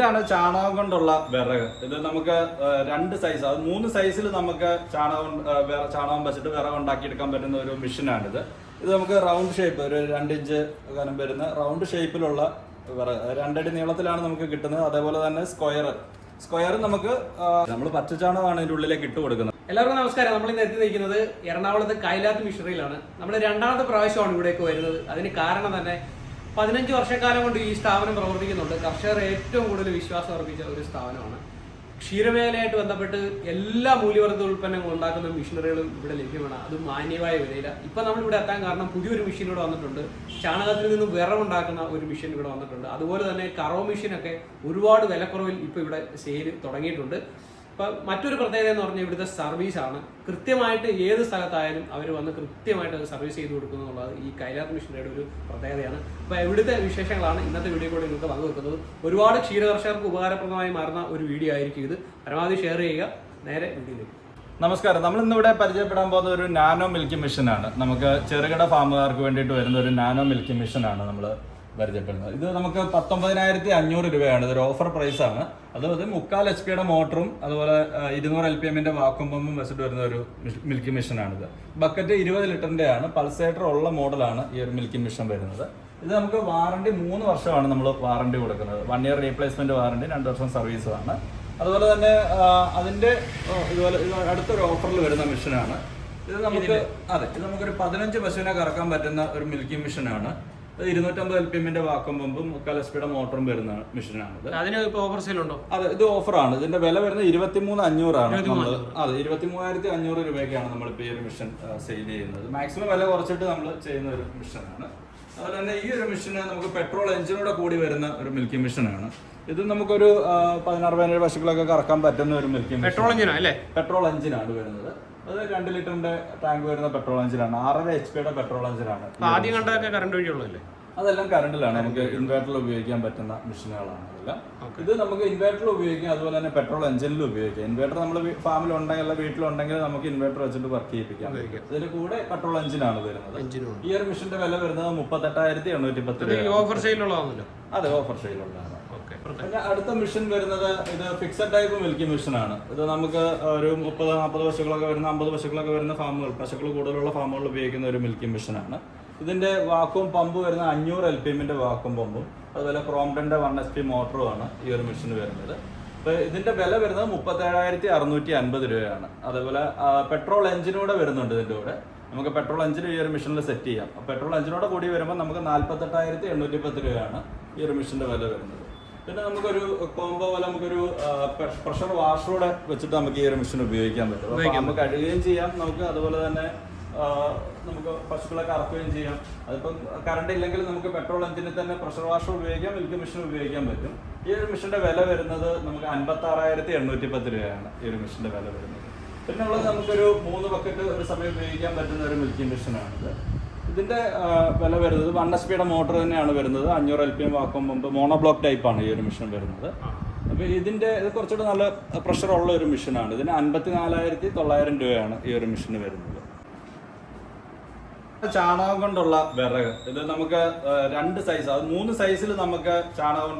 ഇതാണ് ചാണകം കൊണ്ടുള്ള വിറക്. ഇത് നമുക്ക് രണ്ട് സൈസ് അത് മൂന്ന് സൈസിൽ നമുക്ക് ചാണകം ചാണകം വെച്ചിട്ട് വിറക് ഉണ്ടാക്കിയെടുക്കാൻ പറ്റുന്ന ഒരു മെഷീനാണിത്. ഇത് നമുക്ക് റൗണ്ട് ഷേപ്പ് ഒരു രണ്ട് ഇഞ്ച് കനം വരുന്ന റൗണ്ട് ഷേപ്പിലുള്ള വിറക്. രണ്ടടി നീളത്തിലാണ് നമുക്ക് കിട്ടുന്നത്. അതേപോലെ തന്നെ സ്ക്വയർ സ്ക്വയർ നമുക്ക് നമ്മൾ പച്ചച്ചാണകമാണ് ഇതിന്റെ ഉള്ളിലേക്ക് ഇട്ട് കൊടുക്കുന്നത്. എല്ലാവർക്കും നമസ്കാരം. നമ്മൾ ഇന്ന് എത്തി നിൽക്കുന്നത് എറണാകുളത്ത് കൈലാത്ത് മിഷറിയിലാണ് നമ്മൾ രണ്ടാമത്തെ പ്രാവശ്യമാണ് ഇവിടേക്ക് വരുന്നത്. അതിന് കാരണം തന്നെ പതിനഞ്ച് വർഷക്കാലം കൊണ്ട് ഈ സ്ഥാപനം പ്രവർത്തിക്കുന്നുണ്ട്. കർഷകർ ഏറ്റവും കൂടുതൽ വിശ്വാസം അർപ്പിച്ച ഒരു സ്ഥാപനമാണ്. ക്ഷീരമേഖലയായിട്ട് ബന്ധപ്പെട്ട് എല്ലാ മൂല്യവർദ്ധ ഉൽപ്പന്നങ്ങളും ഉണ്ടാക്കുന്ന മെഷീനറികളും ഇവിടെ ലഭ്യമാണ്. അത് മാന്യമായ വിലയില. ഇപ്പൊ നമ്മൾ ഇവിടെ എത്താൻ കാരണം പുതിയൊരു മെഷീൻ ഇവിടെ വന്നിട്ടുണ്ട്. ചാണകത്തിൽ നിന്ന് വിറവുണ്ടാക്കുന്ന ഒരു മെഷീൻ ഇവിടെ വന്നിട്ടുണ്ട്. അതുപോലെ തന്നെ കറോ മെഷീനൊക്കെ ഒരുപാട് വിലക്കുറവിൽ ഇപ്പോൾ ഇവിടെ സെയിൽ തുടങ്ങിയിട്ടുണ്ട്. ഇപ്പൊ മറ്റൊരു പ്രത്യേകത എന്ന് പറഞ്ഞാൽ ഇവിടുത്തെ സർവീസ് ആണ്. കൃത്യമായിട്ട് ഏത് സ്ഥലത്തായാലും അവർ വന്ന് കൃത്യമായിട്ട് അത് സർവീസ് ചെയ്ത് കൊടുക്കുന്നു എന്നുള്ളത് ഈ കൈലാസ് മിഷനറിയുടെ ഒരു പ്രത്യേകതയാണ്. അപ്പോൾ ഇവിടുത്തെ വിശേഷങ്ങളാണ് ഇന്നത്തെ വീഡിയോ കൂടെ നിങ്ങൾക്ക് പങ്കുവെക്കുന്നത് ഒരുപാട് ക്ഷീരകർഷകർക്ക് ഉപകാരപ്രദമായി മാറുന്ന ഒരു വീഡിയോ ആയിരിക്കും ഇത്. പരമാവധി ഷെയർ ചെയ്യുക. നേരെ വീഡിയോയിലേക്ക് നമസ്കാരം. നമ്മൾ ഇന്നിവിടെ പരിചയപ്പെടാൻ പോകുന്ന ഒരു നാനോ മിൽക്കി മിഷനാണ്. നമുക്ക് ചെറുകിട ഫാമുകാർക്ക് വേണ്ടിയിട്ട് വരുന്ന ഒരു നാനോ മിൽക്കി മിഷനാണ് നമ്മൾ പരിചയപ്പെടുന്നത്. ഇത് നമുക്ക് പത്തൊമ്പതിനായിരത്തി അഞ്ഞൂറ് രൂപയാണ്. ഇതൊരു ഓഫർ പ്രൈസ് ആണ്. അത് അത് മുക്കാൽ എച്ച് പിയുടെ മോട്ടറും അതുപോലെ ഇരുന്നൂറ് എൽ പി എമ്മിന്റെ വാക്കും പമ്പും വെച്ചിട്ട് വരുന്ന ഒരു മിൽക്കി മെഷീനാണിത് ബക്കറ്റ് ഇരുപത് ലിറ്ററിന്റെ ആണ്. പൾസേറ്റർ ഉള്ള മോഡലാണ് ഈ ഒരു മിൽക്കി മെഷീൻ വരുന്നത്. ഇത് നമുക്ക് വാറണ്ടി മൂന്ന് വർഷമാണ് നമ്മൾ വാറണ്ടി കൊടുക്കുന്നത്. വൺ ഇയർ റീപ്ലേസ്മെന്റ് വാറണ്ടി രണ്ട് വർഷം സർവീസുമാണ് അതുപോലെ തന്നെ അതിന്റെ ഇതുപോലെ ഇത് അടുത്തൊരു ഓഫറിൽ വരുന്ന മെഷീനാണ് ഇത് നമുക്ക് അതെ ഇത് നമുക്കൊരു പതിനഞ്ച് പശുവിനെ കറക്കാൻ പറ്റുന്ന ഒരു മിൽക്കി മെഷീനാണ് ഇരുന്നൂറ്റമ്പത് എൽ പി എമ്മിന്റെ വാക്കം പമ്പും കലസ്പീഡ മോട്ടറും വരുന്ന മെഷീനാണ് അതിന് ഓഫർ സെയിൽ ഉണ്ടോ അതെ ഇത് ഓഫറാണ്. ഇതിന്റെ വില വരുന്നത് ഇരുപത്തിമൂന്ന് അഞ്ഞൂറാണ്. നമ്മൾ അതെ ഇരുപത്തിമൂവായിരത്തി അഞ്ഞൂറ് രൂപയ്ക്കാണ് നമ്മൾ ഇപ്പോൾ ഈ ഒരു മെഷീൻ സെയിൽ ചെയ്യുന്നത്. മാക്സിമം വില കുറച്ചിട്ട് നമ്മൾ ചെയ്യുന്ന ഒരു മിഷനാണ്. അതുപോലെ തന്നെ ഈ ഒരു മെഷീന് നമുക്ക് പെട്രോൾ എഞ്ചിനോടെ കൂടി വരുന്ന ഒരു മിൽക്കി മിഷനാണ്. ഇത് നമുക്കൊരു പതിനാറ് പതിനേഴ് പശുക്കളൊക്കെ കറക്കാൻ പറ്റുന്ന ഒരു മിൽക്കി പെട്രോൾ എഞ്ചിനാണ് അല്ലേ? പെട്രോൾ എഞ്ചിനാണ് വരുന്നത്. അത് രണ്ട് ലിറ്ററിന്റെ ടാങ്ക് വരുന്ന പെട്രോൾ എഞ്ചിനാണ്. ആറര എച്ച് പിയുടെ പെട്രോൾ എഞ്ചിനാണ്. ആദ്യം കണ്ടതൊക്കെ കറണ്ട് വഴിയുള്ളതല്ലേ? അതെല്ലാം കറണ്ടിലാണ്. നമുക്ക് ഇൻവേർട്ടറിൽ ഉപയോഗിക്കാൻ പറ്റുന്ന മെഷീനുകളാണ് അതെല്ലാം ഇത് നമുക്ക് ഇൻവേർട്ടറിൽ ഉപയോഗിക്കാം. അതുപോലെ തന്നെ പെട്രോൾ എഞ്ചിനിലും ഉപയോഗിക്കാം. ഇൻവേർട്ടർ നമ്മൾ ഫാമിൽ ഉണ്ടെങ്കിൽ അല്ല വീട്ടിലുണ്ടെങ്കിൽ നമുക്ക് ഇൻവേർട്ടർ വെച്ചിട്ട് വർക്ക് ചെയ്യിപ്പിക്കാം. ഇതിന് കൂടെ പെട്രോൾ എഞ്ചിനാണ് വരുന്നത്. ഈ ഒരു മെഷീന്റെ വില വരുന്നത് മുപ്പത്തെട്ടായിരത്തി എണ്ണൂറ്റി പത്ത് ഓഫർ സെയിലുള്ളതാണല്ലോ അതെ ഓഫർ സെയിലുള്ളതാണ് പിന്നെ അടുത്ത മിഷൻ വരുന്നത് ഇത് ഫിക്സഡ് ടൈപ്പ് മിൽക്കി മിഷൻ ആണ്. ഇത് നമുക്ക് ഒരു മുപ്പത് നാൽപ്പത് പശുക്കളൊക്കെ വരുന്ന അമ്പത് പശുക്കളൊക്കെ വരുന്ന ഫാമുകൾ പശുക്കൾ കൂടുതലുള്ള ഫാമുകൾ ഉപയോഗിക്കുന്ന ഒരു മിൽക്കി മിഷൻ ആണ് ഇതിന്റെ വാക്വം പമ്പ് വരുന്ന അഞ്ഞൂറ് എൽ പി എമ്മിന്റെ വാക്വം പമ്പും അതുപോലെ ക്രോംഡന്റെ വൺ എസ് പി മോട്ടറുമാണ് ഈ ഒരു മെഷീൻ വരുന്നത്. അപ്പോൾ ഇതിന്റെ വില വരുന്നത് മുപ്പത്തേഴായിരത്തി അറുന്നൂറ്റി അൻപത് രൂപയാണ്. അതേപോലെ പെട്രോൾ എഞ്ചിനൂടെ വരുന്നുണ്ട് ഇതിന്റെ കൂടെ. നമുക്ക് പെട്രോൾ എഞ്ചിൻ ഈ ഒരു മെഷീനിൽ സെറ്റ് ചെയ്യാം. പെട്രോൾ എഞ്ചിനോടെ കൂടി വരുമ്പോൾ നമുക്ക് നാല്പത്തെട്ടായിരത്തി എണ്ണൂറ്റി പത്ത് രൂപയാണ് ഈ ഒരു മെഷീന്റെ വില വരുന്നത്. പിന്നെ നമുക്കൊരു കോംബോ പോലെ നമുക്കൊരു പ്രഷർ വാഷറൂടെ വെച്ചിട്ട് നമുക്ക് ഈ ഒരു മെഷീൻ ഉപയോഗിക്കാൻ പറ്റും. അപ്പോൾ നമുക്ക് കഴുകുകയും ചെയ്യാം. നമുക്ക് അതുപോലെ തന്നെ നമുക്ക് പശുക്കളെ കറക്കുകയും ചെയ്യാം. അതിപ്പം കറണ്ട് ഇല്ലെങ്കിൽ നമുക്ക് പെട്രോൾ എഞ്ചിനിൽ തന്നെ പ്രഷർ വാഷർ ഉപയോഗിക്കാം മിൽക്ക് മെഷീൻ ഉപയോഗിക്കാൻ പറ്റും. ഈ ഒരു മെഷീന്റെ വില വരുന്നത് നമുക്ക് അൻപത്തി ആറായിരത്തി എണ്ണൂറ്റി പത്ത് രൂപയാണ് ഈ ഒരു മെഷീന്റെ വില വരുന്നത്. പിന്നെ ഉള്ളത് നമുക്കൊരു മൂന്ന് ബക്കറ്റ് ഒരു സമയം ഉപയോഗിക്കാൻ പറ്റുന്ന ഒരു മിൽക്കിംഗ് മെഷീനാണിത് ഇതിന്റെ വില വരുന്നത് വൺ എസ് പിയുടെ മോട്ടർ തന്നെയാണ് വരുന്നത്. അഞ്ഞൂറ് എൽ പി എം വാക്കും മുമ്പ് മോണോ ബ്ലോക്ക് ടൈപ്പാണ് ഈ ഒരു മെഷീൻ വരുന്നത്. അപ്പോൾ ഇതിന്റെ ഇത് കുറച്ചുകൂടെ നല്ല പ്രഷർ ഉള്ള ഒരു മെഷീനാണ് ഇതിന് അൻപത്തി നാലായിരത്തി തൊള്ളായിരം രൂപയാണ് ഈ ഒരു മെഷീന് വരുന്നത്. ചാണകം കൊണ്ടുള്ള വിറക്. ഇത് നമുക്ക് രണ്ട് സൈസ് അത് മൂന്ന് സൈസിൽ നമുക്ക് ചാണകം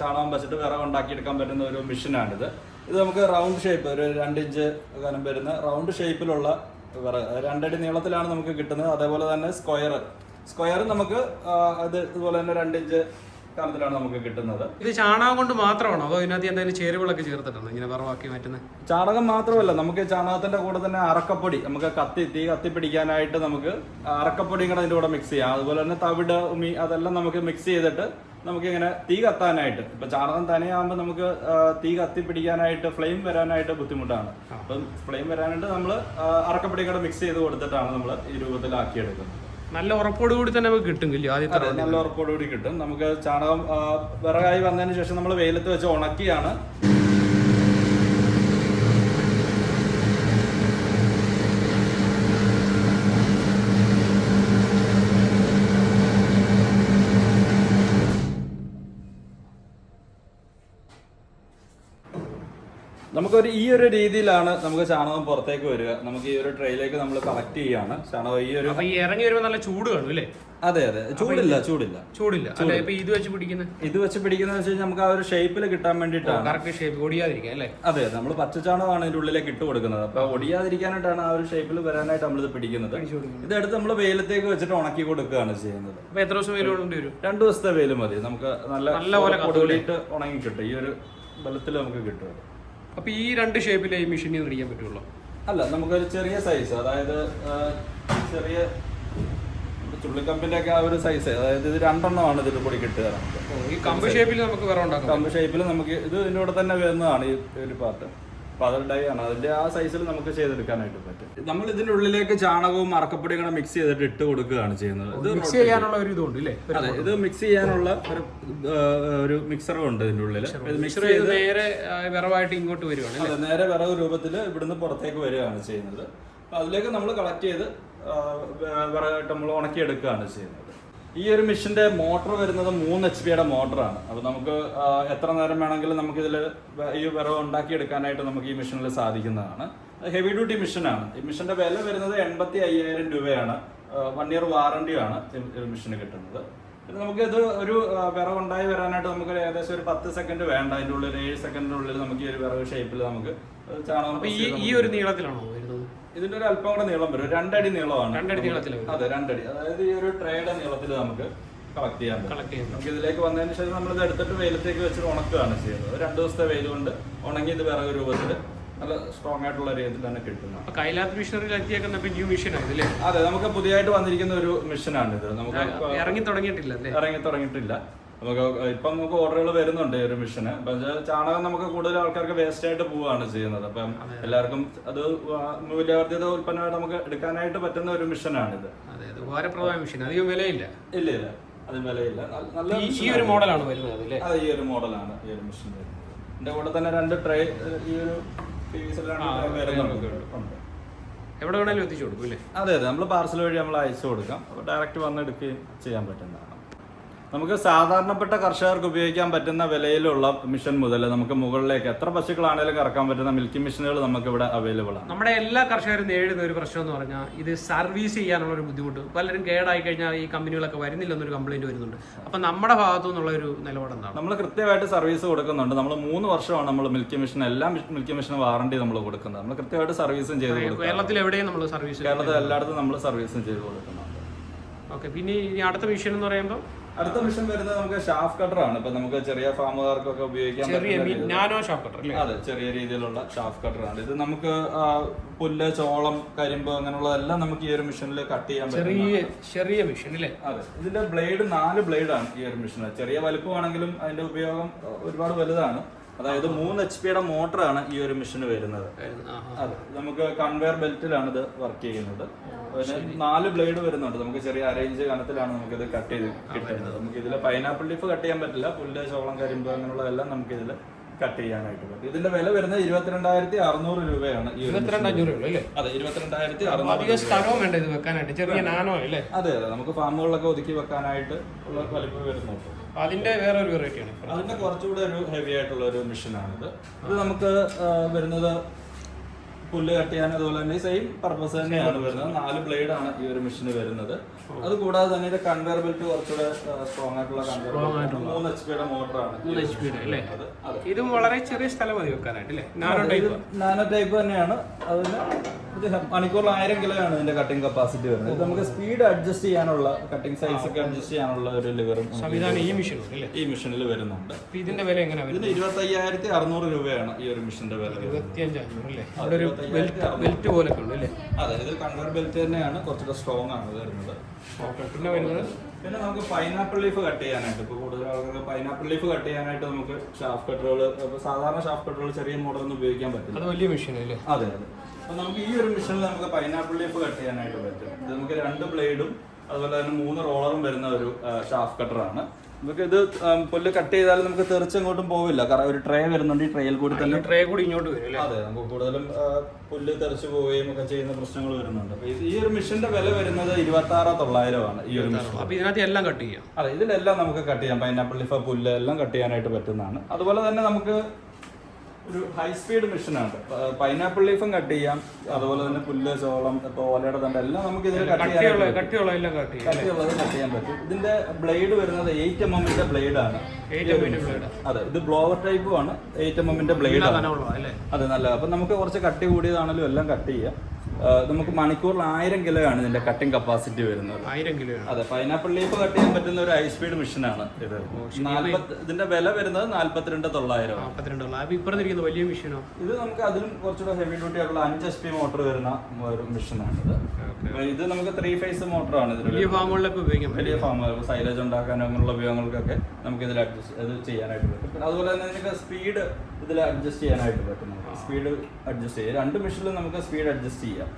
ചാണകം വെച്ചിട്ട് വിറക് ഉണ്ടാക്കിയെടുക്കാൻ പറ്റുന്ന ഒരു മെഷീനാണിത്. ഇത് നമുക്ക് റൗണ്ട് ഷേപ്പ് ഒരു രണ്ട് ഇഞ്ച് കനം വരുന്ന റൗണ്ട് ഷേപ്പിലുള്ള വിറക്. രണ്ടടി നീളത്തിലാണ് നമുക്ക് കിട്ടുന്നത്. അതേപോലെ തന്നെ സ്ക്വയർ സ്ക്വയർ നമുക്ക് അത് ഇതുപോലെ തന്നെ രണ്ട് ഇഞ്ച് കനത്തിലാണ് നമുക്ക് കിട്ടുന്നത്. ഇത് ചാണകം കൊണ്ട് മാത്രമാണോ? അതോ ഇതിനകത്ത് എന്തെങ്കിലും ചേരുവകളൊക്കെ ചേർത്തിട്ടുണ്ടോ? ഇങ്ങനെ വറവാക്കി മാറ്റുന്നത് ചാണകം മാത്രമല്ല നമുക്ക് ചാണകത്തിന്റെ കൂടെ തന്നെ അറക്കപ്പൊടി നമുക്ക് കത്തി തീ കത്തിപ്പിടിക്കാനായിട്ട് നമുക്ക് അറക്കപ്പൊടിയും കൂടെ അതിന്റെ കൂടെ മിക്സ് ചെയ്യാം. അതുപോലെ തന്നെ തവിട് ഉമി അതെല്ലാം നമുക്ക് മിക്സ് ചെയ്തിട്ട് നമുക്ക് ഇങ്ങനെ തീ കത്താനായിട്ട് ഇപ്പൊ ചാണകം തനിയാകുമ്പോൾ നമുക്ക് തീ കത്തിപ്പിടിക്കാനായിട്ട് ഫ്ലെയിം വരാനായിട്ട് ബുദ്ധിമുട്ടാണ്. അപ്പം ഫ്ലെയിം വരാനായിട്ട് നമ്മൾ അറക്കപ്പൊടിയും കൂടെ മിക്സ് ചെയ്ത് കൊടുത്തിട്ടാണ് നമ്മൾ ഈ രൂപത്തിലാക്കിയെടുക്കുന്നത്. നല്ല ഉറപ്പോട് കൂടി തന്നെ നമുക്ക് കിട്ടും ആദ്യത്തെ നല്ല ഉറപ്പോട് കൂടി കിട്ടും. നമുക്ക് ചാണകം വിറകായി വന്നതിന് ശേഷം നമ്മൾ വെയിലത്ത് വെച്ച് ഉണക്കിയാണ്. നമുക്കൊരു ഈ ഒരു രീതിയിലാണ് നമുക്ക് ചാണകം പുറത്തേക്ക് വരിക. നമുക്ക് ഈ ഒരു ട്രെയിലേക്ക് നമ്മൾ കളക്ട് ചെയ്യാണ്. ചാണകം ഈ ഒരു അപ്പൊ ഈ ഇറങ്ങി വരുമ്പോൾ നല്ല ചൂട് കാണും അല്ലേ? അതെ അതെ. ചൂടില്ല ചൂടില്ല. ചൂടില്ല. അല്ലെ ഇപ്പൊ ഇത് വെച്ച് പിടിക്കുന്ന? ഇത് വെച്ച് പിടിക്കുന്നത് വെച്ച് കഴിഞ്ഞാൽ നമുക്ക് ആ ഒരു ഷേപ്പിൽ കിട്ടാൻ വേണ്ടിയിട്ടാണ്. കറക്റ്റ് ഷേപ്പ് ഒടിയാതിരിക്കാൻ അല്ലേ? അതെ നമ്മൾ പച്ചച്ചാണകമാണ് ഇതിന്റെ ഉള്ളിലേക്ക് ഇട്ട് കൊടുക്കുന്നത്. അപ്പൊ ഒടിയാതിരിക്കാനായിട്ടാണ് ആ ഒരു ഷേപ്പിൽ വരാനായിട്ട് നമ്മൾ ഇത് പിടിക്കുന്നത്. ഇതെടുത്ത് നമ്മൾ വെയിലത്തേക്ക് വെച്ചിട്ട് ഉണക്കി കൊടുക്കുകയാണ് ചെയ്യുന്നത്. അപ്പൊ എത്ര ദിവസം വെയിൽ കൊണ്ടേണ്ടി വരും? രണ്ടു ദിവസത്തെ വെയിൽ മതി. നമുക്ക് നല്ല നല്ല പോലെ ഉണങ്ങി കിട്ടും ഈ ഒരു ബലത്തിൽ നമുക്ക് കിട്ടും അത്. അപ്പൊ ഈ രണ്ട് ഷേപ്പിലെ ഈ മെഷീനിൽ നിന്ന് അടിക്കാൻ പറ്റുള്ളൂ. അല്ല നമുക്കൊരു ചെറിയ സൈസ് അതായത് ചെറിയ ചുള്ളിക്കമ്പിന്റെ ഒക്കെ ആ ഒരു സൈസ് അതായത് ഇത് രണ്ടെണ്ണമാണ് ഇതിൽ കൂടി കിട്ടുക. നമുക്ക് ഈ കമ്പ് ഷേപ്പിൽ നമുക്ക് വേറെ ഉണ്ടാക്കാം. കമ്പ് ഷേപ്പിൽ നമുക്ക് ഇത് ഇതിന്റെ കൂടെ തന്നെ വരുന്നതാണ് ഈ ഒരു പാർട്ട് ഡൈ ആണ് അതിന്റെ ആ സൈസിൽ നമുക്ക് ചെയ്തെടുക്കാനായിട്ട് പറ്റും. നമ്മൾ ഇതിന്റെ ഉള്ളിലേക്ക് ചാണകവും മറക്കപ്പൊടിയും കൂടെ മിക്സ് ചെയ്തിട്ട് ഇട്ട് കൊടുക്കുകയാണ് ചെയ്യുന്നത്. ഇത് മിക്സ് ചെയ്യാനുള്ള ഒരു ഇതുണ്ട് ഇല്ലേ? അതെ ഇത് മിക്സ് ചെയ്യാനുള്ള ഒരു ഒരു മിക്സറും ഉണ്ട് ഇതിന്റെ ഉള്ളിൽ ഇത് മിക്സ് മിക്സർ ചെയ്ത് നേരെ വിറവായിട്ട് ഇങ്ങോട്ട് വരുവാണ് അതെ നേരെ വിറവ് രൂപത്തിൽ ഇവിടുന്ന് പുറത്തേക്ക് വരികയാണ് ചെയ്യുന്നത്. അപ്പൊ അതിലേക്ക് നമ്മൾ കളക്ട് ചെയ്ത് വിറകായിട്ട് നമ്മൾ ഉണക്കിയെടുക്കുകയാണ് ചെയ്യുന്നത്. ഈ ഒരു മെഷീന്റെ മോട്ടർ വരുന്നത് മൂന്ന് എച്ച് പിയുടെ മോട്ടറാണ്. അപ്പോൾ നമുക്ക് എത്ര നേരം വേണമെങ്കിലും നമുക്ക് ഇതിൽ ഈ വിറവ് ഉണ്ടാക്കിയെടുക്കാനായിട്ട് നമുക്ക് ഈ മെഷീനിൽ സാധിക്കുന്നതാണ്. ഹെവി ഡ്യൂട്ടി മെഷീനാണ് ഈ മെഷീന്റെ വില വരുന്നത് എൺപത്തി അയ്യായിരം രൂപയാണ് വൺ ഇയർ വാറണ്ടിയാണ് ഈ മെഷീന് കിട്ടുന്നത്. പിന്നെ നമുക്ക് ഇത് ഒരു ആ, വിറവ് ഉണ്ടായി വരാനായിട്ട് നമുക്ക് ഏകദേശം ഒരു പത്ത് സെക്കൻഡ് വേണ്ട. അതിന്റെ ഉള്ളിൽ ഏഴ് സെക്കൻഡിനുള്ളിൽ നമുക്ക് ഈ ഒരു വിറവ് ഷേപ്പിൽ നമുക്ക് ചാണകം ഈ ഈ ഒരു നീളത്തിലാണോ വരുന്നത്? ഇതിന്റെ ഒരു അല്പം കൂടെ നീളം വരും. രണ്ടടി നീളമാണ്. രണ്ടടി നീളത്തിൽ. അതെ രണ്ടടി. അതായത് ഈ ഒരു ട്രേയുടെ നീളത്തിൽ നമുക്ക് കളക്ട് ചെയ്യാൻ കളക്ട് ചെയ്യാം നമുക്ക് ഇതിലേക്ക് വന്നതിന് ശേഷം നമ്മൾ ഇത് എടുത്തിട്ട് വെയിലത്തേക്ക് വെച്ചിട്ട് ഉണക്കുകയാണ് ചെയ്യുന്നത്. രണ്ട് ദിവസത്തെ വെയിൽ കൊണ്ട് ഉണങ്ങി ഇത് വിറക് രൂപത്തിൽ നല്ല സ്ട്രോങ് ആയിട്ടുള്ള രീതിയിൽ തന്നെ കിട്ടുന്നത് കൈലാസ് മിഷനറിയിൽ എത്തിയേക്കുന്ന ന്യൂ മിഷൻ ആയതല്ലേ അതെ നമുക്ക് പുതിയതായിട്ട് വന്നിരിക്കുന്ന ഒരു മിഷനാണ് ഇത് നമുക്ക് ഇറങ്ങി തുടങ്ങിയിട്ടില്ല ഇറങ്ങി തുടങ്ങിയിട്ടില്ല. നമുക്ക് ഇപ്പം നമുക്ക് ഓർഡറുകൾ വരുന്നുണ്ട് ഒരു മിഷന് അപ്പം ചാണകം നമുക്ക് കൂടുതൽ ആൾക്കാർക്ക് വേസ്റ്റ് ആയിട്ട് പോവുകയാണ് ചെയ്യുന്നത്. അപ്പം എല്ലാവർക്കും അത് മൂല്യവർദ്ധിത ഉൽപ്പന്നമായിട്ട് നമുക്ക് എടുക്കാനായിട്ട് പറ്റുന്ന ഒരു മിഷനാണിത് അതെ അതെ. ഉപകാരപ്രദമായ മിഷൻ അധികം വിലയില്ല. ഇല്ല ഇല്ല. അതിന് വിലയില്ല. നല്ല- ഈ- ഒരു. മോഡലാണ് വരുന്നത് അല്ലേ? അതെ ഈ ഒരു മോഡലാണ് ഈ ഒരു മിഷൻ വരുന്നത്. ഇതിന്റെ കൂടെ തന്നെ രണ്ട് ട്രേ ഈ ഒരു. എവിടെ വേണേലും എത്തിച്ചു കൊടുക്കും അല്ലേ? അതെ അതെ. നമ്മൾ പാർസൽ വഴി നമ്മൾ അയച്ചു കൊടുക്കാം. ഡയറക്റ്റ് വന്ന് എടുക്കുകയും ചെയ്യാൻ പറ്റുന്നതാണ്. നമുക്ക് സാധാരണപ്പെട്ട കർഷകർക്ക് ഉപയോഗിക്കാൻ പറ്റുന്ന വിലയിലുള്ള മിഷൻ മുതൽ നമുക്ക് മുകളിലേക്ക് എത്ര പശുക്കളാണെങ്കിലും കറക്കാൻ പറ്റുന്ന മിൽക്കി മിഷനുകൾ നമുക്ക് ഇവിടെ അവൈലബിൾ ആണ്. നമ്മുടെ എല്ലാ കർഷകരും നേരിടുന്ന ഒരു പ്രശ്നം എന്ന് പറഞ്ഞാൽ ഇത് സർവീസ് ചെയ്യാനുള്ള ഒരു ബുദ്ധിമുട്ട്. പലരും കേടായി കഴിഞ്ഞാൽ ഈ കമ്പനികളൊക്കെ വരുന്നില്ല എന്നൊരു കംപ്ലൈന്റ് വരുന്നുണ്ട്. അപ്പൊ നമ്മുടെ ഭാഗത്തു നിന്നുള്ള ഒരു നിലപാട് എന്താണ്? നമ്മൾ കൃത്യമായിട്ട് സർവീസ് കൊടുക്കുന്നുണ്ട്. നമ്മൾ മൂന്ന് വർഷമാണ് നമ്മൾ മിൽക്കി മിഷൻ എല്ലാ മിൽക്കി മിഷൻ വാറണ്ടി നമ്മൾ കൊടുക്കുന്നത്. നമ്മൾ കൃത്യമായിട്ട് സർവീസും ചെയ്ത് കൊടുക്കും കേരളത്തിൽ എവിടെയും നമ്മൾ സർവീസ് കേരളത്തിൽ എല്ലായിടത്തും നമ്മൾ സർവീസും ചെയ്ത് കൊടുക്കുന്നുണ്ട്. ഓക്കെ പിന്നെ ഈ അടുത്ത മിഷൻ എന്ന് പറയുമ്പോൾ അടുത്ത മിഷൻ വരുന്നത് നമുക്ക് ഷാഫ് കട്ടർ ആണ് ഇപ്പൊ നമുക്ക് ചെറിയ ഫാമുകാർക്കൊക്കെ ഉപയോഗിക്കാൻ ചെറിയ പറ്റുന്ന നാനോ ഷോപ്പ് കട്ടർ അല്ലേ? അതെ ചെറിയ രീതിയിലുള്ള ഷാഫ് കട്ടർ ആണ് ഇത് നമുക്ക് ആ, പുല്ല് ചോളം കരിമ്പ് അങ്ങനെയുള്ളതെല്ലാം നമുക്ക് ഈ ഒരു മെഷീനിൽ കട്ട് ചെയ്യാൻ പറ്റും ചെറിയ മിഷൻ അല്ലേ? അതെ ഇതിന്റെ ബ്ലേഡ് നാല് ബ്ലേഡ് ആണ് ഈ ഒരു മെഷീൻ ചെറിയ വലുപ്പമാണെങ്കിലും അതിന്റെ ഉപയോഗം ആ, ഒരുപാട് വലുതാണ്. അതായത് മൂന്ന് എച്ച് പിയുടെ മോട്ടറാണ് ഈ ഒരു മെഷീന് വരുന്നത്. അതെ. നമുക്ക് കൺവെയർ ബെൽറ്റിലാണ് ഇത് വർക്ക് ചെയ്യുന്നത്. പിന്നെ നാല് ബ്ലേഡ് വരുന്നുണ്ട്. നമുക്ക് ചെറിയ അറേഞ്ച് കനത്തിലാണ് നമുക്ക് ഇത് കട്ട് ചെയ്ത് കിട്ടുന്നത്. നമുക്ക് ഇതിൽ പൈനാപ്പിൾ ലീഫ് കട്ട് ചെയ്യാൻ പറ്റില്ല. പുല്ല് ചോളം കരിമ്പ് അങ്ങനെയുള്ളതെല്ലാം നമുക്ക് ഇതിൽ കട്ട് ചെയ്യാനായിട്ട് പറ്റും. ഇതിന്റെ വില വരുന്നത് ഇരുപത്തിരണ്ടായിരത്തി അറുന്നൂറ് രൂപയാണ് അതെ ഇരുപത്തിരണ്ടായിരത്തി അറുന്നൂറ് സ്ഥലവും വേണ്ട ഇത് വെക്കാനായിട്ട്. ചെറിയ നാനോ അല്ലേ? അതെ അതെ. നമുക്ക് ഫാമുകളിലൊക്കെ ഒതുക്കി വെക്കാനായിട്ട് ഉള്ള വലിപ്പം വരുന്നുണ്ട്. അതിന്റെ വേറെ ഒരു വെറൈറ്റി ആണ്. അതിന്റെ കുറച്ചുകൂടെ ഒരു ഹെവി ആയിട്ടുള്ള ഒരു മെഷീനാണിത് ഇത് നമുക്ക് വരുന്നത് പുല്ല് കട്ട് ചെയ്യാൻ അതുപോലെ തന്നെ സെയിം പർപ്പസ് തന്നെയാണ് വരുന്നത്. നാല് ബ്ലേഡ് ആണ് ഈ ഒരു മെഷീന് വരുന്നത്. അത് കൂടാതെ തന്നെ ഇത് കൺവെയർ ബെൽറ്റ് കുറച്ചുകൂടെ സ്ട്രോങ് ആയിട്ടുള്ള കൺവെയർ മൂന്ന് എച്ച് പിയുടെ മോട്ടറാണ് ഇതും വളരെ ചെറിയ സ്ഥലം മതി വെക്കാനായിട്ട് നാനോ ടൈപ്പ് നാനോ ടൈപ്പ് തന്നെയാണ്. അതിന് മണിക്കൂറിൽ ആയിരം കിലോ ആണ് ഇതിന്റെ കട്ടിംഗ് കപ്പാസിറ്റി വരുന്നത്. നമുക്ക് സ്പീഡ് അഡ്ജസ്റ്റ് ചെയ്യാനുള്ള കട്ടിംഗ് സൈസ് ഒക്കെ അഡ്ജസ്റ്റ് ചെയ്യാനുള്ള ഒരു ലിവറും സംവിധാനം ഈ മിഷൻ ഈ മെഷീനിൽ വരുന്നുണ്ട്. ഇതിന്റെ വില എങ്ങനെ വരും ഇതിന് ഇരുപത്തി അയ്യായിരത്തി അറുന്നൂറ് രൂപയാണ് ഈ ഒരു മെഷീന്റെ വില ഇരുപത്തി അഞ്ചായിരം അല്ലേ? ബെൽറ്റ് ബെൽറ്റ് പോലൊക്കെ ഉണ്ട് അല്ലേ? അതെ ഇത് കൺവർ ബെൽറ്റ് തന്നെയാണ്. കുറച്ചുകൂടെ സ്ട്രോങ് ആണ് വരുന്നത്. പിന്നെ വരുന്നത്. പിന്നെ നമുക്ക് പൈനാപ്പിൾ ലീഫ് കട്ട് ചെയ്യാനായിട്ട് ഇപ്പോൾ കൂടുതൽ ആൾക്കാർക്ക് പൈനാപ്പിൾ ലീഫ് കട്ട് ചെയ്യാനായിട്ട് നമുക്ക് ഷാഫ് കട്ടറുകൾ സാധാരണ ഷാഫ് കട്ടറുകൾ ചെറിയ മോഡലൊന്നും ഉപയോഗിക്കാൻ പറ്റില്ല. അത് വലിയ മെഷീൻ അല്ലേ? അതെ അതെ. അപ്പോൾ നമുക്ക് ഈ ഒരു മെഷീനിൽ നമുക്ക് പൈനാപ്പിൾ ലീഫ് കട്ട് ചെയ്യാനായിട്ട് പറ്റും. ഇത് നമുക്ക് രണ്ട് ബ്ലേഡും അതുപോലെ തന്നെ മൂന്ന് റോളറും വരുന്ന ഒരു ഷാഫ് കട്ടറാണ് നമുക്ക് ഇത് പുല്ല് കട്ട് ചെയ്താൽ നമുക്ക് തെറിച്ചെങ്ങോട്ടും പോവില്ല. കാരണം ഒരു ട്രേ വരുന്നുണ്ട് ഈ ട്രേയിൽ കൂടി തന്നെ ട്രേ കൂടി ഇങ്ങോട്ട് വരും അതെ നമുക്ക് കൂടുതലും പുല്ല് തെറിച്ചു പോവുകയും ഒക്കെ ചെയ്യുന്ന പ്രശ്നങ്ങൾ വരുന്നുണ്ട്. അപ്പൊ ഈ ഒരു മെഷീന്റെ വില വരുന്നത് ഇരുപത്തി ആറ് തൊള്ളായിരം ആണ് ഈ ഒരു മെഷീൻ അപ്പൊ ഇതിനകത്ത് എല്ലാം കട്ട് ചെയ്യാം. അതെ ഇതിലെല്ലാം നമുക്ക് കട്ട് ചെയ്യാം. പൈനാപ്പിൾ ലിഫ പുല്ല് എല്ലാം കട്ട് ചെയ്യാനായിട്ട് പറ്റുന്നതാണ്. അതുപോലെ തന്നെ നമുക്ക് ഒരു ഹൈ സ്പീഡ് മെഷീനാണ് പൈനാപ്പിൾ ലീഫും കട്ട് ചെയ്യാം. അതുപോലെ തന്നെ പുല്ല് ചോളം ഇപ്പൊ ഓലയുടെ തണ്ട് എല്ലാം നമുക്ക് ഇതിൽ കട്ട് ചെയ്യാൻ കട്ടിയുള്ളത് കട്ട് ചെയ്യാൻ പറ്റും. ഇതിന്റെ ബ്ലേഡ് വരുന്നത് എയ്റ്റ് എം എമ്മിന്റെ ബ്ലേഡ് ആണ്. അതെ ഇത് ബ്ലോവർ ടൈപ്പും ആണ്. എയ്റ്റ് എം എമ്മിന്റെ ബ്ലേഡ് ആണ്. അതെ നല്ല. അപ്പൊ നമുക്ക് കുറച്ച് കട്ടി കൂടിയതാണല്ലോ എല്ലാം കട്ട് ചെയ്യാം. നമുക്ക് മണിക്കൂറിൽ ആയിരം കിലോ ആണ് ഇതിന്റെ കട്ടിംഗ് കപ്പാസിറ്റി വരുന്നത്. ആയിരം കിലോ അതെ പൈനാപ്പിൾ ലീഫ് കട്ട് ചെയ്യാൻ പറ്റുന്ന ഒരു ഹൈ സ്പീഡ് മെഷീൻ ഇത്. നാല്പത്തി ഇതിന്റെ വില വരുന്നത് നാല്പത്തിരണ്ട് തൊള്ളായിരം വലിയ മെഷീനോ ഇത് നമുക്ക് അതിലും കുറച്ചുകൂടെ ഹെവി ഡ്യൂട്ടി ആയിട്ടുള്ള അഞ്ച് എസ് പി മോട്ടർ വരുന്ന ഒരു മെഷീനാണ് ഇത്. ഇത് നമുക്ക് ത്രീ ഫേസ് ആണ് ഇതിൽ വലിയ ഫാമുകളിലൊക്കെ ഉപയോഗിക്കാം വലിയ ഫാമുകൾ സൈലേജ് ഉണ്ടാക്കാനോ അങ്ങനെയുള്ള ഉപയോഗങ്ങൾക്കൊക്കെ നമുക്ക് ഇതിൽ അഡ്ജസ്റ്റ് ഇത് ചെയ്യാനായിട്ട് പറ്റും. പിന്നെ അതുപോലെ തന്നെ നിങ്ങൾക്ക് സ്പീഡ് ഇതിൽ അഡ്ജസ്റ്റ് ചെയ്യാനായിട്ട് പറ്റും സ്പീഡ് അഡ്ജസ്റ്റ് ചെയ്യാം. രണ്ട് മെഷീനിലും നമുക്ക് സ്പീഡ് അഡ്ജസ്റ്റ് ചെയ്യാം.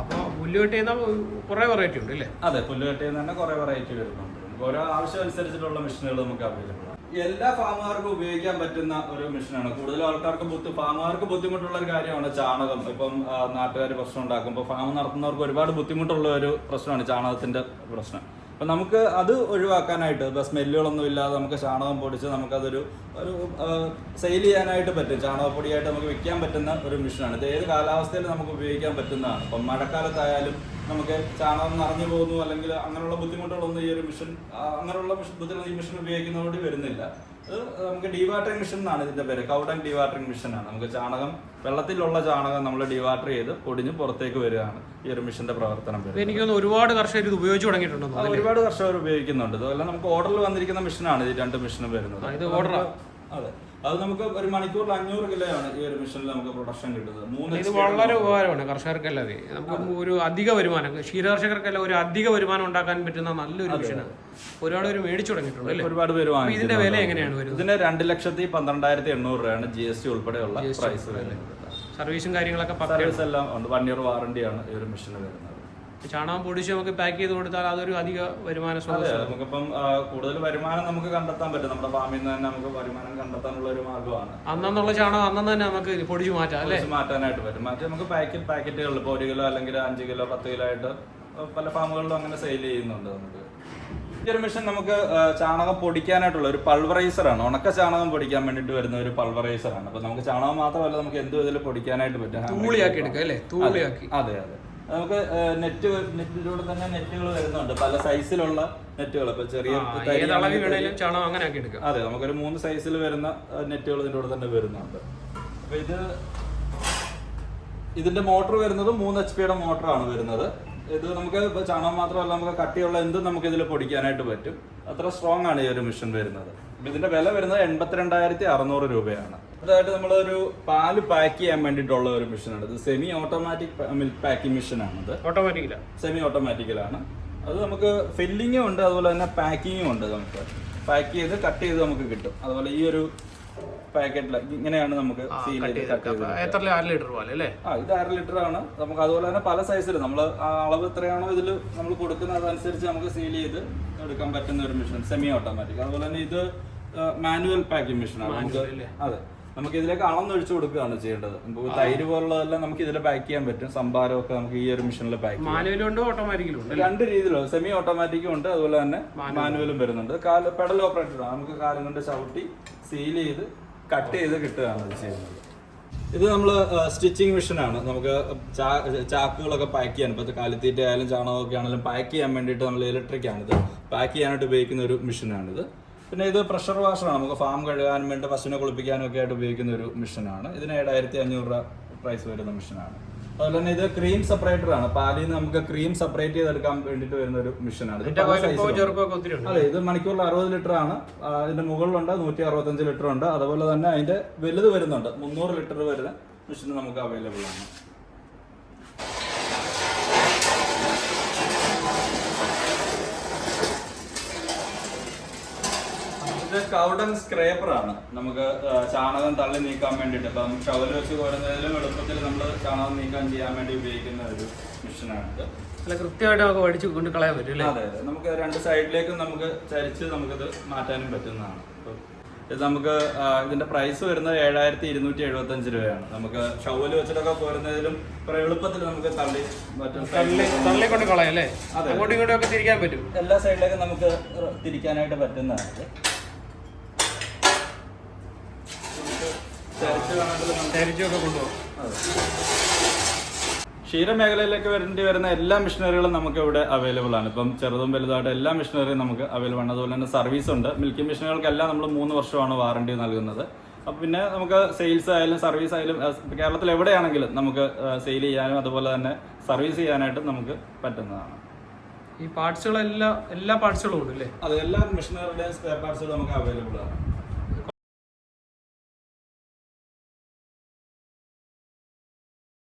അപ്പോൾ പുല്ലുകെട്ടി കുറേ വെറൈറ്റി ഉണ്ട് അല്ലേ? അതെ പുല്ലുകെട്ടി തന്നെ കുറേ വെറൈറ്റി വരുന്നുണ്ട്. നമുക്ക് ഓരോ ആവശ്യം അനുസരിച്ചിട്ടുള്ള മെഷീനുകൾ നമുക്ക് അവൈലബിൾ ആണ്. എല്ലാ ഫാമുകാർക്കും ഉപയോഗിക്കാൻ പറ്റുന്ന ഒരു മെഷീനാണ് കൂടുതൽ ആൾക്കാർക്ക് ബുദ്ധി ഫാമുകാർക്ക് ബുദ്ധിമുട്ടുള്ള ഒരു കാര്യമാണ് ചാണകം. ഇപ്പം നാട്ടുകാർ പ്രശ്നം ഉണ്ടാക്കുമ്പോൾ ഫാം നടത്തുന്നവർക്ക് ഒരുപാട് ബുദ്ധിമുട്ടുള്ള ഒരു പ്രശ്നമാണ് ചാണകത്തിന്റെ പ്രശ്നം. അപ്പം നമുക്ക് അത് ഒഴിവാക്കാനായിട്ട് ഇപ്പം സ്മെല്ലുകളൊന്നും ഇല്ലാതെ നമുക്ക് ചാണകം പൊടിച്ച് നമുക്കതൊരു ഒരു സെയിൽ ചെയ്യാനായിട്ട് പറ്റും. ചാണകപ്പൊടിയായിട്ട് നമുക്ക് വിൽക്കാൻ പറ്റുന്ന ഒരു മിഷനാണ് ഇത് ഏത് കാലാവസ്ഥയിലും നമുക്ക് ഉപയോഗിക്കാൻ പറ്റുന്നതാണ്. ഇപ്പം മഴക്കാലത്തായാലും നമുക്ക് ചാണകം നിറഞ്ഞു പോകുന്നു അല്ലെങ്കിൽ അങ്ങനെയുള്ള ബുദ്ധിമുട്ടുകളൊന്നും ഈ ഒരു മിഷൻ അങ്ങനെയുള്ള ബുദ്ധിമുട്ട് ഈ മിഷൻ ഉപയോഗിക്കുന്നതോട് വരുന്നില്ല. അത് നമുക്ക് ഡീവാട്ടറിംഗ് മിഷൻ എന്നാണ് ഇതിന്റെ പേര്. കൗഡൻ ഡീവാട്ടറിംഗ് മിഷനാണ് നമുക്ക് ചാണകം വെള്ളത്തിലുള്ള ചാണകം നമ്മൾ ഡീവാട്ടർ ചെയ്ത് പൊടിഞ്ഞ് പുറത്തേക്ക് വരികയാണ് ഈ ഒരു മിഷന്റെ പ്രവർത്തനം എനിക്ക് ഒരുപാട് കർഷകർ ഇത് ഉപയോഗിച്ച് തുടങ്ങിയിട്ടുണ്ടോ ഒരുപാട് കർഷകർ ഉപയോഗിക്കുന്നുണ്ട്. അതുപോലെ നമുക്ക് ഓർഡറിൽ വന്നിരിക്കുന്ന മിഷനാണ് ഈ രണ്ട് മിഷനും വരുന്നത്. അതെ. അത് നമുക്ക് ഒരു മണിക്കൂറിൽ അഞ്ഞൂറ് കിലോ ആണ് ഈ ഒരു മിഷനിൽ നമുക്ക് പ്രൊഡക്ഷൻ കിട്ടുന്നത്. മൂന്ന് ഇത് വളരെ ഉപകാരമാണ് കർഷകർക്കല്ലേ നമുക്ക് ഒരു അധിക വരുമാനം ക്ഷീരകർഷകർക്കല്ല ഒരു അധിക വരുമാനം ഉണ്ടാക്കാൻ പറ്റുന്ന നല്ലൊരു മിഷനാണ് ഒരുപാട് പേര് മേടിച്ചു തുടങ്ങിയിട്ടുണ്ട് അല്ലേ? ഒരുപാട് പേര് വാങ്ങി ഇതിന്റെ വില എങ്ങനെയാണ് വരുന്നത്? ഇതിന്റെ രണ്ട് ലക്ഷത്തി പന്ത്രണ്ടായിരത്തി എണ്ണൂറ് രൂപയാണ് ജി എസ് ടി ഉൾപ്പെടെയുള്ള പ്രൈസ് വരുന്നത്. സർവീസും കാര്യങ്ങളൊക്കെ സർവീസ് എല്ലാം ഉണ്ട്. വൺ ഇയർ വാറണ്ടിയാണ് ഈ ഒരു മിഷന് വരുന്നത്. ചാണകം പൊടിച്ച് നമുക്ക് പാക്ക് ചെയ്ത് കൊടുത്താൽ അതൊരു അധിക വരുമാന നമുക്കിപ്പം കൂടുതൽ വരുമാനം നമുക്ക് കണ്ടെത്താൻ പറ്റും. നമ്മുടെ ഫാമിൽ നിന്ന് തന്നെ നമുക്ക് വരുമാനം കണ്ടെത്താനുള്ള ഒരു മാർഗമാണ്. അന്നുള്ള ചാണകം അന്നു തന്നെ നമുക്ക് പൊടിച്ച് മാറ്റാം അല്ലേ? മാറ്റാനായിട്ട് പറ്റും. മാറ്റി നമുക്ക് പാക്കറ്റ് പാക്കറ്റുകളിൽ ഇപ്പോൾ ഒരു കിലോ അല്ലെങ്കിൽ അഞ്ച് കിലോ പത്ത് കിലോ ആയിട്ട് പല ഫാമുകളിലും അങ്ങനെ സെയിൽ ചെയ്യുന്നുണ്ട് നമുക്ക്. ഒരു മെഷീൻ നമുക്ക് ചാണകം പൊടിക്കാനായിട്ടുള്ള ഒരു പൾവറൈസർ ആണ്. ഉണക്ക ചാണകം പൊടിക്കാൻ വേണ്ടിട്ട് വരുന്ന ഒരു പൾവറൈസർ ആണ്. അപ്പൊ നമുക്ക് ചാണകം മാത്രമല്ല നമുക്ക് എന്തും ഇതിൽ പൊടിക്കാനായിട്ട് പറ്റും. തൂളിയാക്കി അല്ലേ? തൂളിയാക്കി. അതെ അതെ. നമുക്ക് നെറ്റ് നെറ്റിലൂടെ തന്നെ നെറ്റുകൾ വരുന്നുണ്ട്. പല സൈസിലുള്ള നെറ്റുകൾ ഇപ്പൊ ചെറിയ ചാണകം അങ്ങനെ അതെ നമുക്കൊരു മൂന്ന് സൈസിൽ വരുന്ന നെറ്റുകൾ ഇതിന്റെ കൂടെ തന്നെ വരുന്നുണ്ട്. അപ്പൊ ഇത് ഇതിന്റെ മോട്ടർ വരുന്നത് മൂന്ന് എച്ച് പിയുടെ മോട്ടറാണ് വരുന്നത്. ഇത് നമുക്ക് ചാണകം മാത്രമല്ല നമുക്ക് കട്ടിയുള്ള എന്തും നമുക്ക് ഇതിൽ പൊടിക്കാനായിട്ട് പറ്റും. അത്ര സ്ട്രോങ് ആണ് ഈ ഒരു മിഷൻ വരുന്നത്. ഇതിന്റെ വില വരുന്നത് എൺപത്തിരണ്ടായിരത്തി അറുന്നൂറ് രൂപയാണ്. അതായത് നമ്മളൊരു പാൽ പാക്ക് ചെയ്യാൻ വേണ്ടിയിട്ടുള്ള ഒരു മെഷീനാണ്. ഇത് സെമി ഓട്ടോമാറ്റിക് മിൽക്ക് പാക്കിംഗ് മെഷീനാണ് ഇത് ഓട്ടോമാറ്റിക്കില്ല സെമി ഓട്ടോമാറ്റിക്കലാണ് അത് നമുക്ക് ഫില്ലിങ്ങും ഉണ്ട് അതുപോലെ തന്നെ പാക്കിങ്ങും ഉണ്ട് നമുക്ക്. പാക്ക് ചെയ്ത് കട്ട് ചെയ്ത് നമുക്ക് കിട്ടും. അതുപോലെ ഈ ഒരു പാക്കറ്റിൽ ഇങ്ങനെയാണ് നമുക്ക് സീൽ ചെയ്ത് കട്ട് ചെയ്ത് അര ലിറ്റർ പോലെ അല്ലേ? ആ ഇത് അര ലിറ്റർ ആണ്. നമുക്ക് അതുപോലെ തന്നെ പല സൈസിൽ നമ്മൾ അളവ് എത്രയാണോ ഇതിൽ നമ്മൾ കൊടുക്കുന്നത് അതനുസരിച്ച് നമുക്ക് സീൽ ചെയ്ത് എടുക്കാൻ പറ്റുന്ന ഒരു മെഷീൻ സെമി ഓട്ടോമാറ്റിക് അതുപോലെ തന്നെ ഇത് മാനുവൽ പാക്കിംഗ് മെഷീനാണ്. ആണ് അതെ. നമുക്ക് ഇതിലേക്ക് അളന്നൊഴിച്ചു കൊടുക്കുകയാണ് ചെയ്യേണ്ടത്. നമുക്ക് തൈര് പോലുള്ളതെല്ലാം നമുക്ക് ഇതിൽ പാക്ക് ചെയ്യാൻ പറ്റും. സംഭാരമൊക്കെ നമുക്ക് ഈ ഒരു മെഷീനിൽ പാക്ക് ചെയ്യാം. ഓട്ടോമാറ്റിക്കലും രണ്ട് രീതിയിലും സെമി ഓട്ടോമാറ്റിക്കും ഉണ്ട്. അതുപോലെ തന്നെ മാനുവലും. വരുന്നുണ്ട്. കാൽ പെഡൽ ഓപ്പറേറ്റഡ് ആണ്. നമുക്ക് കാലം കൊണ്ട് ചവിട്ടി സീൽ ചെയ്ത് കട്ട് ചെയ്ത് കിട്ടുകയാണ് ചെയ്യുന്നത്. ഇത് നമ്മൾ സ്റ്റിച്ചിങ് മെഷീനാണ് നമുക്ക് ചാക്കുകളൊക്കെ പാക്ക് ചെയ്യാൻ ഇപ്പോൾ കാലിത്തീറ്റ ആയാലും ചാണകമൊക്കെ ആണെങ്കിലും പാക്ക് ചെയ്യാൻ വേണ്ടിയിട്ട് നമ്മൾ ഇലക്ട്രിക് ആണിത്. പാക്ക് ചെയ്യാനായിട്ട് ഉപയോഗിക്കുന്ന ഒരു മെഷീനാണിത് പിന്നെ ഇത് പ്രഷർ വാഷറാണ്. നമുക്ക് ഫാം കഴുകാനും വേണ്ടി പശുവിനെ കുളിപ്പിക്കാനും ഒക്കെ ആയിട്ട് ഉപയോഗിക്കുന്ന ഒരു മിഷനാണ്. ഇതിന് ഏഴായിരത്തി അഞ്ഞൂറ് രൂപ പ്രൈസ് വരുന്ന മിഷനാണ്. അതുപോലെ തന്നെ ഇത് ക്രീം സെപ്പറേറ്റർ ആണ്. പാലിൽ നിന്ന് നമുക്ക് ക്രീം സെപ്പറേറ്റ് ചെയ്തെടുക്കാൻ വേണ്ടിയിട്ട് വരുന്ന ഒരു മെഷീനാണ്. അതെ ഇത് മണിക്കൂറിൽ അറുപത് ലിറ്റർ ആണ്. ഇതിന്റെ മുകളിലുണ്ട് നൂറ്റി അറുപത്തഞ്ച് ലിറ്റർ ഉണ്ട്. അതുപോലെ തന്നെ അതിന്റെ വലുത് വരുന്നുണ്ട്. മുന്നൂറ് ലിറ്റർ വരുന്ന മിഷൻ നമുക്ക് അവൈലബിൾ ആണ്. ഇത് കൗഡൻ സ്ക്രേപ്പർ ആണ്. നമുക്ക് ചാണകം തള്ളി നീക്കാൻ വേണ്ടിയിട്ട്. ഇപ്പം ഷവൽ വെച്ച് കോരുന്നതിലും എളുപ്പത്തിൽ നമ്മൾ ചാണകം നീക്കാൻ ചെയ്യാൻ വേണ്ടി ഉപയോഗിക്കുന്ന ഒരു മെഷീനാണിത്. അല്ല കൃത്യമായിട്ട് നമുക്ക് പഠിച്ച് കൊണ്ട് കളയാൻ പറ്റും അതെ അതെ. നമുക്ക് രണ്ട് സൈഡിലേക്കും നമുക്ക് ചരിച്ച് നമുക്കിത് മാറ്റാനും പറ്റുന്നതാണ്. ഇത് നമുക്ക് ഇതിന്റെ പ്രൈസ് വരുന്നത് ഏഴായിരത്തി ഇരുന്നൂറ്റി എഴുപത്തി അഞ്ച് രൂപയാണ്. നമുക്ക് ഷവൽ വെച്ചിട്ടൊക്കെ പോരുന്നതിലും എളുപ്പത്തിൽ നമുക്ക് തള്ളി തള്ളി കൊണ്ട് കളയാം അല്ലേ? അതെ. അങ്ങോട്ടും ഇങ്ങോട്ടും ഒക്കെ തിരിക്കാൻ പറ്റും. എല്ലാ സൈഡിലേക്കും നമുക്ക് തിരിക്കാനായിട്ട് പറ്റുന്നതാണ് ഇത്. നമുക്ക് പാർട്സ് ചരിച്ചൊക്കെ കൊണ്ടുപോകും. ക്ഷീരമേഖലയിലേക്ക് വരേണ്ടി വരുന്ന എല്ലാ മിഷനറികളും നമുക്ക് ഇവിടെ അവൈലബിൾ ആണ്. ഇപ്പം ചെറുതും വലുതായിട്ട് എല്ലാ മെഷീനറിയും നമുക്ക് അവൈലബിൾ ആണ്. അതുപോലെ തന്നെ സർവീസ് ഉണ്ട്. മിൽക്കി മെഷീനുകൾക്കെല്ലാം നമ്മൾ മൂന്ന് വർഷമാണ് വാറണ്ടി നൽകുന്നത്. അപ്പം പിന്നെ നമുക്ക് സെയിൽസ് ആയാലും സർവീസ് ആയാലും കേരളത്തിൽ എവിടെയാണെങ്കിലും നമുക്ക് സെയിൽ ചെയ്യാനും അതുപോലെ തന്നെ സർവീസ് ചെയ്യാനായിട്ടും നമുക്ക് പറ്റുന്നതാണ്. ഈ പാർട്സുകളെല്ലാം എല്ലാ പാർട്സുകളും ഉണ്ട് അല്ലേ? അത് എല്ലാ മെഷീനറിയുടെയും സ്പെയർ പാർട്സുകൾ നമുക്ക് അവൈലബിൾ ആണ്.